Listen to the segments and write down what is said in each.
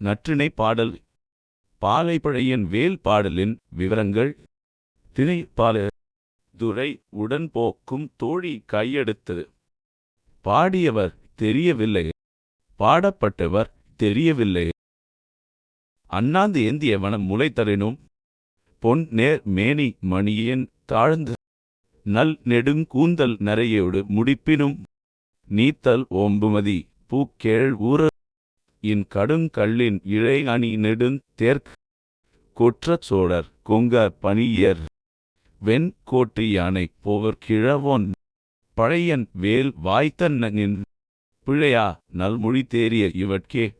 நற்றிணை பாடல். பாலைப்பழையன் வேல் பாடலின் விவரங்கள். திணை பால துரை உடன்போக்கும் தோழி கையெடுத்தது. பாடியவர் தெரியவில்லை. பாடப்பட்டவர் தெரியவில்லை. அண்ணாந்து ஏந்திய வனம் முளைத்தரினும் பொன் நேர் மேனி மணியன் தாழ்ந்து நல் நெடுங்கூந்தல் நரையோடு முடிப்பினும் நீத்தல் ஓம்புமதி பூக்கேழ் ஊர இன் கடுங் கள்ளின் இழை அணி நெடுந் தேர்க் கொற்றச் சோழர் கொங்க பணியர் வெண் கோட்டு யானை போவர் கிழவோன் பழையன் வேல் வாய்த்தன்னின் பிழையா நல்மொழி தேறிய இவட்கே.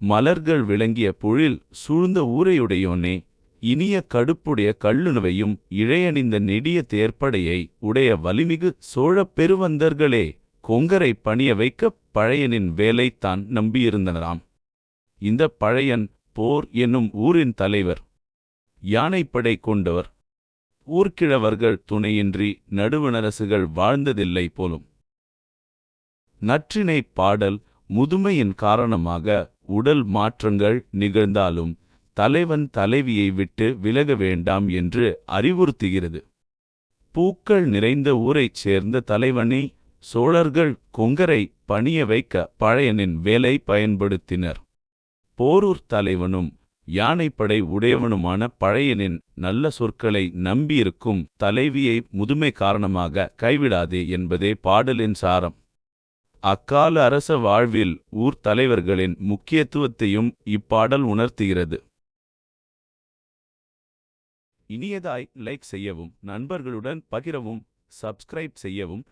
மலர்கள் விளங்கிய பொழில் சூழ்ந்த ஊரையுடையோனே இனிய கடுப்புடைய கள்ளுணவையும் இழையணிந்த நெடிய தேர்ப்படையை உடைய வலிமிகு சோழப் பெருவந்தர்களே. கொங்கரை பணிய வைக்கப் பழையனின் வேலைத்தான் நம்பியிருந்தனராம். இந்த பழையன் போர் என்னும் ஊரின் தலைவர். யானைப்படை கொண்டவர். ஊர்க்கிழவர்கள் துணையின்றி நடுவணரசுகள் வாழ்ந்ததில்லை போலும். நற்றினை பாடல் முதுமையின் காரணமாக உடல் மாற்றங்கள் நிகழ்ந்தாலும் தலைவன் தலைவியை விட்டு விலக வேண்டாம் என்று அறிவுறுத்துகிறது. பூக்கள் நிறைந்த ஊரைச் சேர்ந்த தலைவனை சோழர்கள் கொங்கரை பணிய வைக்க பழையனின் வேலை பயன்படுத்தினர். போரூர் தலைவனும் யானைப்படை உடையவனுமான பழையனின் நல்ல சொற்களை நம்பியிருக்கும் தலைவியை முதுமை காரணமாக கைவிடாதே என்பதே பாடலின் சாரம். அக்கால அரச வாழ்வில் ஊர் தலைவர்களின் முக்கியத்துவத்தையும் இப்பாடல் உணர்த்துகிறது. இனியதாய் லைக் செய்யவும் நண்பர்களுடன் பகிரவும் சப்ஸ்கிரைப் செய்யவும்